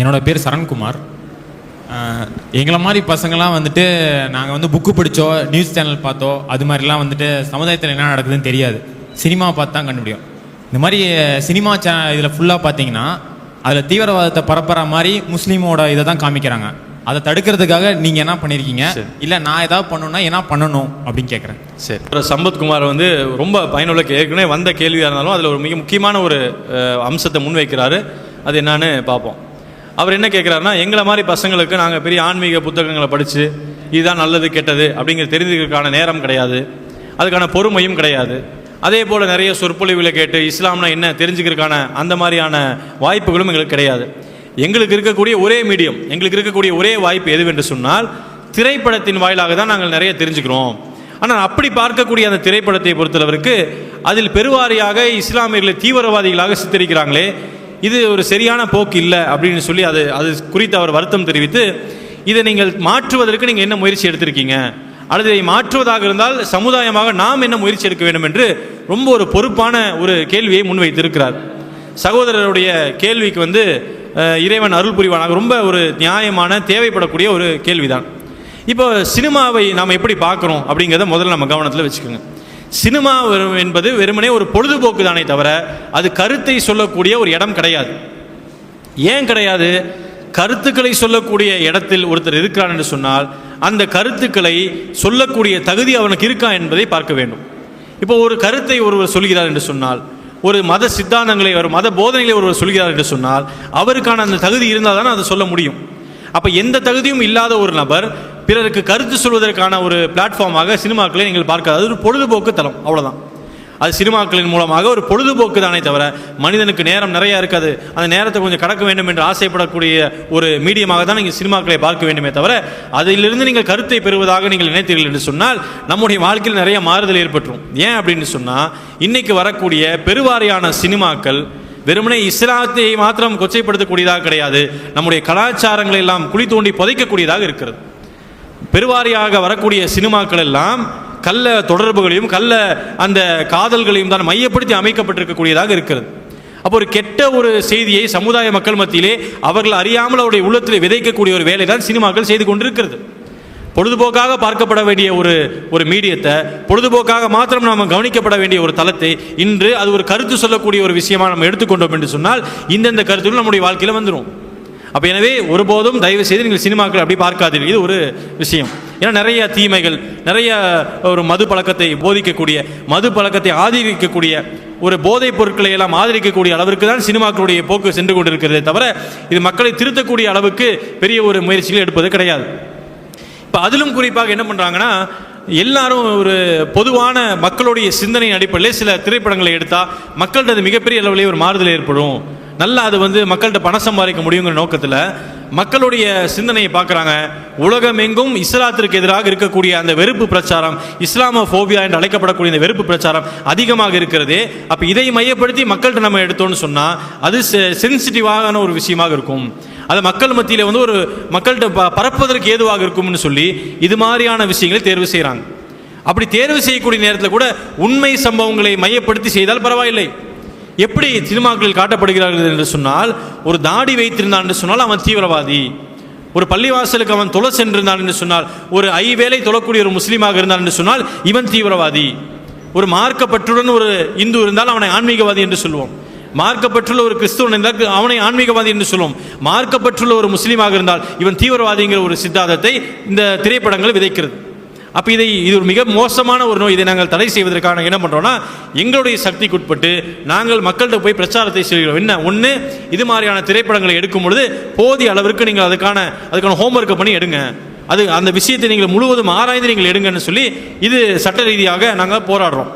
என்னோட பேர் சரண்குமார். எங்களை மாதிரி பசங்களாம் வந்துட்டு நாங்கள் வந்து புக்கு படித்தோ நியூஸ் சேனல் பார்த்தோ அது மாதிரிலாம் வந்துட்டு சமுதாயத்தில் என்ன நடக்குதுன்னு தெரியாது. சினிமா பார்த்து தான் கண்டுபிடிக்கும். இந்த மாதிரி சினிமா சே இதில் ஃபுல்லாக பார்த்தீங்கன்னா அதில் தீவிரவாதத்தை பரப்புற மாதிரி முஸ்லீமோட இதை தான் காமிக்கிறாங்க. அதை தடுக்கிறதுக்காக நீங்கள் என்ன பண்ணியிருக்கீங்க இல்லை நான் ஏதாவது பண்ணணும்னா என்ன பண்ணணும் அப்படின்னு கேட்குறேன் சரி. அப்புறம் சம்பத்குமார் வந்து ரொம்ப பயனுள்ள ஏற்கனவே வந்த கேள்வியாக இருந்தாலும் அதில் ஒரு மிக முக்கியமான ஒரு அம்சத்தை முன்வைக்கிறாரு. அது என்னன்னு பார்ப்போம். அவர் என்ன கேட்குறாருன்னா எங்களை மாதிரி பசங்களுக்கு நாங்கள் பெரிய ஆன்மீக புத்தகங்களை படித்து இதுதான் நல்லது கெட்டது அப்படிங்கிற தெரிஞ்சுக்கிறதுக்கான நேரம் கிடையாது. அதுக்கான பொறுமையும் கிடையாது. அதே போல் நிறைய சொற்பொழிவுகளை கேட்டு இஸ்லாம்னா என்ன தெரிஞ்சுக்கிறதுக்கான அந்த மாதிரியான வாய்ப்புகளும் எங்களுக்கு கிடையாது. எங்களுக்கு இருக்கக்கூடிய ஒரே மீடியம் எங்களுக்கு இருக்கக்கூடிய ஒரே வாய்ப்பு எதுவென்று சொன்னால் திரைப்படத்தின் வாயிலாக தான் நாங்கள் நிறைய தெரிஞ்சுக்கிறோம். ஆனால் அப்படி பார்க்கக்கூடிய அந்த திரைப்படத்தை பொறுத்தளவிற்கு அதில் பெருவாரியாக இஸ்லாமியர்களை தீவிரவாதிகளாக சித்தரிக்கிறாங்களே இது ஒரு சரியான போக்கு இல்லை அப்படின்னு சொல்லி அது அது குறித்து அவர் வருத்தம் தெரிவித்து இதை நீங்கள் மாற்றுவதற்கு நீங்கள் என்ன முயற்சி எடுத்திருக்கீங்க? அல்லது இதை மாற்றுவதாக இருந்தால் சமுதாயமாக நாம் என்ன முயற்சி எடுக்க வேண்டும் என்று ரொம்ப ஒரு பொறுப்பான ஒரு கேள்வியை முன்வைத்திருக்கிறார். சகோதரருடைய கேள்விக்கு வந்து இறைவன் அருள் புரிவானாக ரொம்ப ஒரு நியாயமான தேவைப்படக்கூடிய ஒரு கேள்விதான். இப்போ சினிமாவை நாம் எப்படி பார்க்குறோம் அப்படிங்கிறத முதல்ல நம்ம கவனத்தில் வச்சுக்கோங்க. சினிமா வெறும் என்பது வெறுமனே ஒரு பொழுதுபோக்கு தானே தவிர அது கருத்தை சொல்லக்கூடிய ஒரு இடம் கிடையாது. ஏன் கிடையாது? கருத்துக்களை சொல்லக்கூடிய இடத்தில் ஒருத்தர் இருக்கிறான் என்று சொன்னால் அந்த கருத்துக்களை சொல்லக்கூடிய தகுதி அவனுக்கு இருக்கா என்பதை பார்க்க வேண்டும். இப்போ ஒரு கருத்தை ஒருவர் சொல்கிறார் என்று சொன்னால் ஒரு மத சித்தாந்தங்களை ஒரு மத போதனைகளை ஒருவர் சொல்கிறார் என்று சொன்னால் அவருக்கான அந்த தகுதி இருந்தால் தானே அதை சொல்ல முடியும். அப்போ எந்த தகுதியும் இல்லாத ஒரு நபர் பிறருக்கு கருத்து சொல்வதற்கான ஒரு பிளாட்ஃபார்மாக சினிமாக்களை நீங்கள் பார்க்காது அது ஒரு பொழுதுபோக்கு தளம் அவ்வளோதான் அது சினிமாக்களின் மூலமாக ஒரு பொழுதுபோக்கு தானே தவிர மனிதனுக்கு நேரம் நிறையா இருக்காது. அந்த நேரத்தை கொஞ்சம் கடக்க வேண்டும் என்று ஆசைப்படக்கூடிய ஒரு மீடியமாக தான் நீங்கள் சினிமாக்களை பார்க்க வேண்டுமே தவிர அதிலிருந்து நீங்கள் கருத்தை பெறுவதாக நீங்கள் நினைத்தீர்கள் என்று சொன்னால் நம்முடைய வாழ்க்கையில் நிறைய மாறுதல் ஏற்பட்டுரும். ஏன் அப்படின்னு சொன்னால் இன்னைக்கு வரக்கூடிய பெருவாரியான சினிமாக்கள் வெறுமனே இஸ்லாத்தை மாத்திரம் கொச்சைப்படுத்தக்கூடியதாக கிடையாது நம்முடைய கலாச்சாரங்களை எல்லாம் குழி தோண்டி புதைக்கக்கூடியதாக இருக்கிறது. பெருவாரியாக வரக்கூடிய சினிமாக்கள் எல்லாம் கள்ள தொடர்புகளையும் கள்ள அந்த காதல்களையும் தான் மையப்படுத்தி அமைக்கப்பட்டிருக்கக்கூடியதாக இருக்கிறது. அப்போ ஒரு கெட்ட ஒரு செய்தியை சமுதாய மக்கள் மத்தியிலே அவர்கள் அறியாமல் அவருடைய உள்ளத்தில் விதைக்கக்கூடிய ஒரு வேலை தான் சினிமாக்கள் செய்து கொண்டிருக்கிறது. பொழுதுபோக்காக பார்க்கப்பட வேண்டிய ஒரு ஒரு மீடியத்தை பொழுதுபோக்காக மாத்திரம் நாம் கவனிக்கப்பட வேண்டிய ஒரு தளத்தை இன்று அது ஒரு கருத்து சொல்லக்கூடிய ஒரு விஷயமா நம்ம எடுத்துக்கொண்டோம் என்று சொன்னால் இந்தந்த கருத்துகள் நம்முடைய வாழ்க்கையில் வந்துடும் அப்போ எனவே ஒருபோதும் தயவு செய்து நீங்கள் சினிமாக்கள் அப்படி பார்க்காதீர்கள். இது ஒரு விஷயம். ஏன்னா நிறைய தீமைகள் நிறைய ஒரு மது பழக்கத்தை போதிக்கக்கூடிய மது பழக்கத்தை ஆதரிக்கக்கூடிய ஒரு போதைப் பொருட்களை எல்லாம் ஆதரிக்கக்கூடிய அளவிற்கு தான் சினிமாக்களுடைய போக்கு சென்று கொண்டிருக்கிறதே தவிர இது மக்களை திருத்தக்கூடிய அளவுக்கு பெரிய ஒரு முயற்சிகள் எடுப்பது கிடையாது. இப்போ அதிலும் குறிப்பாக என்ன பண்ணுறாங்கன்னா எல்லாரும் ஒரு பொதுவான மக்களுடைய சிந்தனையின் அடிப்படையில் சில திரைப்படங்களை எடுத்தால் மக்கள்கிட்ட அது மிகப்பெரிய அளவிலே ஒரு மாறுதல் ஏற்படும். நல்லா அது வந்து மக்கள்கிட்ட பணம் சம்பாதிக்க முடியுங்கிற நோக்கத்தில் மக்களுடைய சிந்தனையை பார்க்குறாங்க. உலகமெங்கும் இஸ்லாத்திற்கு எதிராக இருக்கக்கூடிய அந்த வெறுப்பு பிரச்சாரம் இஸ்லாம ஃபோபியா என்று அழைக்கப்படக்கூடிய இந்த வெறுப்பு பிரச்சாரம் அதிகமாக இருக்கிறது. அப்போ இதை மையப்படுத்தி மக்கள்கிட்ட நம்ம எடுத்தோம்னு சொன்னால் அது சென்சிட்டிவான ஒரு விஷயமாக இருக்கும். அது மக்கள் மத்தியில் வந்து ஒரு மக்கள்கிட்ட ப- பரப்புவதற்கு ஏதுவாக இருக்கும்னு சொல்லி இது மாதிரியான விஷயங்களை தேர்வு செய்கிறாங்க அப்படி தேர்வு செய்யக்கூடிய நேரத்தில் கூட உண்மை சம்பவங்களை மையப்படுத்தி செய்தால் பரவாயில்லை. எப்படி சினிமாக்களில் காட்டப்படுகிறார்கள் என்று சொன்னால் ஒரு தாடி வைத்திருந்தான் என்று சொன்னால் அவன் தீவிரவாதி. ஒரு பள்ளிவாசலுக்கு அவன் தொலை சென்றிருந்தான் என்று சொன்னால் ஒரு ஐவேளை தொழக்கூடிய ஒரு முஸ்லீமாக இருந்தான் என்று சொன்னால் இவன் தீவிரவாதி. ஒரு மார்க்கப்பற்றுடன் ஒரு இந்து இருந்தால் அவனை ஆன்மீகவாதி என்று சொல்லுவோம் மார்க்கப்பட்டுள்ள ஒரு கிறிஸ்துவன் இருந்தால் அவனை ஆன்மீகவாதி என்று சொல்லுவோம் மார்க்கப்பட்டுள்ள ஒரு முஸ்லீமாக இருந்தால் இவன் தீவிரவாதிங்கிற ஒரு சித்தாந்தத்தை இந்த திரைப்படங்கள் விதைக்கிறது. அப்போ இதை இது ஒரு மிக மோசமான ஒரு நோய். இதை நாங்கள் தடை செய்வதற்கான என்ன பண்ணுறோம்னா எங்களுடைய சக்திக்குட்பட்டு நாங்கள் மக்கள்கிட்ட போய் பிரச்சாரத்தை செய்கிறோம். என்ன? ஒன்று இது மாதிரியான திரைப்படங்களை எடுக்கும் பொழுது போதிய அளவிற்கு நீங்கள் அதுக்கான அதுக்கான ஹோம்ஒர்க்கை பண்ணி எடுங்க. அது அந்த விஷயத்தை நீங்கள் முழுவதும் ஆராய்ந்து நீங்கள் எடுங்கன்னு சொல்லி இது சட்ட ரீதியாக நாங்கள் போராடுறோம்.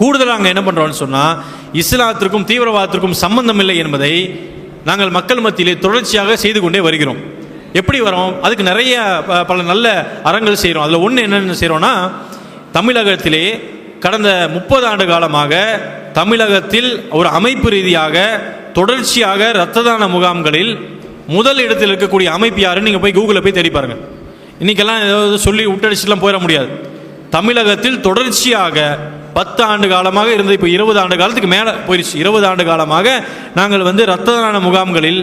கூடுதலாக நாங்கள் என்ன பண்ணுறோம்னு சொன்னால் இஸ்லாத்திற்கும் தீவிரவாதத்திற்கும் சம்பந்தம் இல்லை என்பதை நாங்கள் மக்கள் மத்தியிலே தொடர்ச்சியாக செய்து கொண்டே வருகிறோம். எப்படி வரும்? அதுக்கு நிறைய ப- பல நல்ல அறங்கள் செய்கிறோம் அதில் ஒன்று என்னென்ன செய்கிறோன்னா தமிழகத்திலே கடந்த முப்பது ஆண்டு காலமாக தமிழகத்தில் ஒரு அமைப்பு ரீதியாக தொடர்ச்சியாக இரத்த தான முகாம்களில் முதல் இடத்தில் இருக்கக்கூடிய அமைப்பு யாருன்னு நீங்கள் போய் கூகுளில் போய் தேடி பாருங்கள் இன்றைக்கெல்லாம் ஏதாவது சொல்லி விட்டடிச்சுலாம் போயிட முடியாது. தமிழகத்தில் தொடர்ச்சியாக பத்து ஆண்டு காலமாக இருந்து இப்போ இருபது ஆண்டு காலத்துக்கு மேலே போயிடுச்சு இருபது ஆண்டு காலமாக நாங்கள் வந்து இரத்த தான முகாம்களில்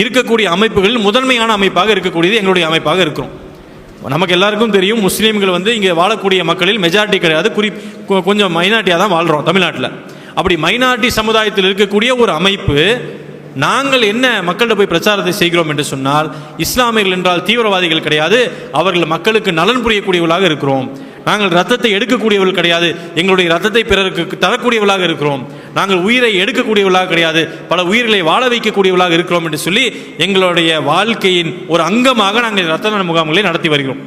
இருக்கக்கூடிய அமைப்புகளில் முதன்மையான அமைப்பாக இருக்கக்கூடியது எங்களுடைய அமைப்பாக இருக்கிறோம். நமக்கு எல்லாருக்கும் தெரியும் முஸ்லீம்கள் வந்து இங்கே வாழக்கூடிய மக்களில் மெஜாரிட்டி கிடையாது. குறி கொஞ்சம் மைனாரிட்டியாக தான் வாழ்கிறோம் தமிழ்நாட்டில். அப்படி மைனாரிட்டி சமுதாயத்தில் இருக்கக்கூடிய ஒரு அமைப்பு நாங்கள் என்ன மக்கள்கிட்ட போய் பிரச்சாரத்தை செய்கிறோம் என்று சொன்னால் இஸ்லாமியர்கள் என்றால் தீவிரவாதிகள் கிடையாது. அவர்கள் மக்களுக்கு நலன் புரியக்கூடியவர்களாக இருக்கிறோம். நாங்கள் ரத்தத்தை எடுக்கக்கூடியவர்கள் கிடையாது. எங்களுடைய ரத்தத்தை பிறருக்கு தரக்கூடியவர்களாக இருக்கிறோம். நாங்கள் உயிரை எடுக்கக்கூடியவர்களாக கிடையாது. பல உயிர்களை வாழ வைக்கக்கூடியவர்களாக இருக்கிறோம் என்று சொல்லி எங்களுடைய வாழ்க்கையின் ஒரு அங்கமாக நாங்கள் ரத்த தான முகாம்களை நடத்தி வருகிறோம்.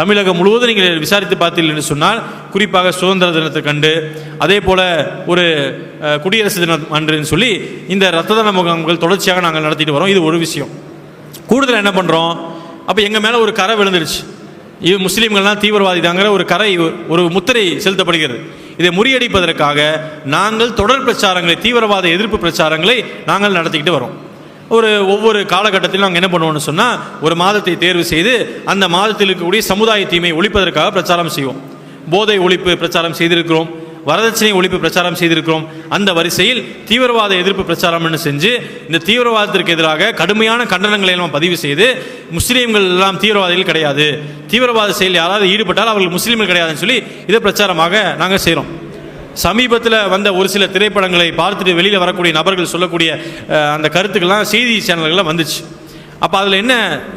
தமிழகம் முழுவதும் நீங்கள் விசாரித்து பார்த்தீர்கள் என்று சொன்னால் குறிப்பாக சுதந்திர தினத்தை கண்டு அதே போல ஒரு குடியரசு தினம் அன்றுன்னு சொல்லி இந்த ரத்த தான முகாம்கள் தொடர்ச்சியாக நாங்கள் நடத்திட்டு வரோம். இது ஒரு விஷயம். கூடுதல் என்ன பண்ணுறோம் அப்போ எங்கள் மேலே ஒரு கரை விழுந்துருச்சு. இது முஸ்லீம்கள்லாம் தீவிரவாதி தாங்கிற ஒரு கரை ஒரு முத்திரை செலுத்தப்படுகிறது. இதை முறியடிப்பதற்காக நாங்கள் தொடர் பிரச்சாரங்களை தீவிரவாத எதிர்ப்பு பிரச்சாரங்களை நாங்கள் நடத்திக்கிட்டு வரோம். ஒரு ஒவ்வொரு காலகட்டத்திலும் நாங்கள் என்ன பண்ணுவோம்னு சொன்னால் ஒரு மாதத்தை தேர்வு செய்து அந்த மாதத்தில் இருக்கக்கூடிய சமுதாய தீமை ஒழிப்பதற்காக பிரச்சாரம் செய்வோம். போதை ஒழிப்பு பிரச்சாரம் செய்திருக்கிறோம். வரதட்சணை ஒழிப்பு பிரச்சாரம் செய்திருக்கிறோம். அந்த வரிசையில் தீவிரவாத எதிர்ப்பு பிரச்சாரம்னு செஞ்சு இந்த தீவிரவாதத்திற்கு எதிராக கடுமையான கண்டனங்களை எல்லாம் பதிவு செய்து முஸ்லீம்கள் எல்லாம் தீவிரவாதிகள் கிடையாது. தீவிரவாத செயல் யாராவது ஈடுபட்டால் அவர்கள் முஸ்லீம்கள் கிடையாதுன்னு சொல்லி இதை பிரச்சாரமாக நாங்கள் செய்கிறோம் சமீபத்தில் வந்த ஒரு சில திரைப்படங்களை பார்த்துட்டு வெளியில் வரக்கூடிய நபர்கள் சொல்லக்கூடிய அந்த கருத்துக்கள்லாம் செய்தி சேனல்கள்லாம் வந்துச்சு. அப்போ அதில் என்ன?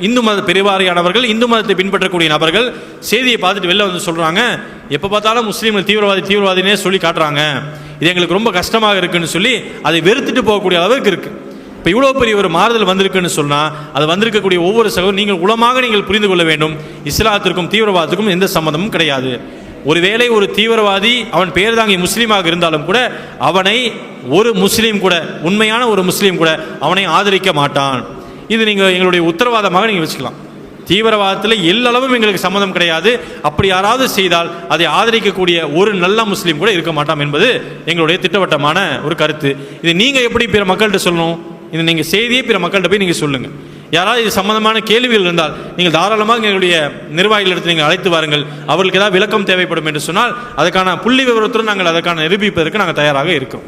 இந்து மத பெருவாரியானவர்கள் இந்து மதத்தை பின்பற்றக்கூடிய நபர்கள் செய்தியை பார்த்துட்டு வெளில வந்து சொல்கிறாங்க எப்போ பார்த்தாலும் முஸ்லீம்கள் தீவிரவாதி தீவிரவாதினே சொல்லி காட்டுறாங்க. இது எங்களுக்கு ரொம்ப கஷ்டமாக இருக்குன்னு சொல்லி அதை வெறுத்துட்டு போகக்கூடிய அளவுக்கு இருக்குது இப்போ இவ்வளோ பெரிய ஒரு மாறுதல் வந்திருக்குன்னு சொன்னால் அது வந்திருக்கக்கூடிய ஒவ்வொரு சகோதரம் நீங்கள் உளமாக நீங்கள் புரிந்து கொள்ள வேண்டும். இஸ்லாத்திற்கும் தீவிரவாதத்துக்கும் எந்த சம்மந்தமும் கிடையாது. ஒருவேளை ஒரு தீவிரவாதி அவன் பேர் தாங்கி முஸ்லீமாக இருந்தாலும் கூட அவனை ஒரு முஸ்லீம் கூட உண்மையான ஒரு முஸ்லீம் கூட அவனை ஆதரிக்க மாட்டான். இது நீங்கள் எங்களுடைய உத்தரவாதமாக நீங்கள் வச்சுக்கலாம். தீவிரவாதத்தில் எல்லளவும் எங்களுக்கு சம்மதம் கிடையாது. அப்படி யாராவது செய்தால் அதை ஆதரிக்கக்கூடிய ஒரு நல்ல முஸ்லீம் கூட இருக்க மாட்டாம் என்பது எங்களுடைய திட்டவட்டமான ஒரு கருத்து. இது நீங்கள் எப்படி பிற மக்கள்கிட்ட சொல்லணும்? இது நீங்கள் செய்தியை பிற மக்கள்கிட்ட போய் நீங்கள் சொல்லுங்கள் யாராவது இது சம்பந்தமான கேள்விகள் இருந்தால் நீங்கள் தாராளமாக எங்களுடைய நிர்வாகிகள் எடுத்து நீங்கள் அழைத்து வாருங்கள். அவர்களுக்கு ஏதாவது விளக்கம் தேவைப்படும் என்று சொன்னால் அதற்கான புள்ளி விவரத்துடன் நாங்கள் அதற்கான நிரூபிப்பதற்கு நாங்கள் தயாராக இருக்கிறோம்.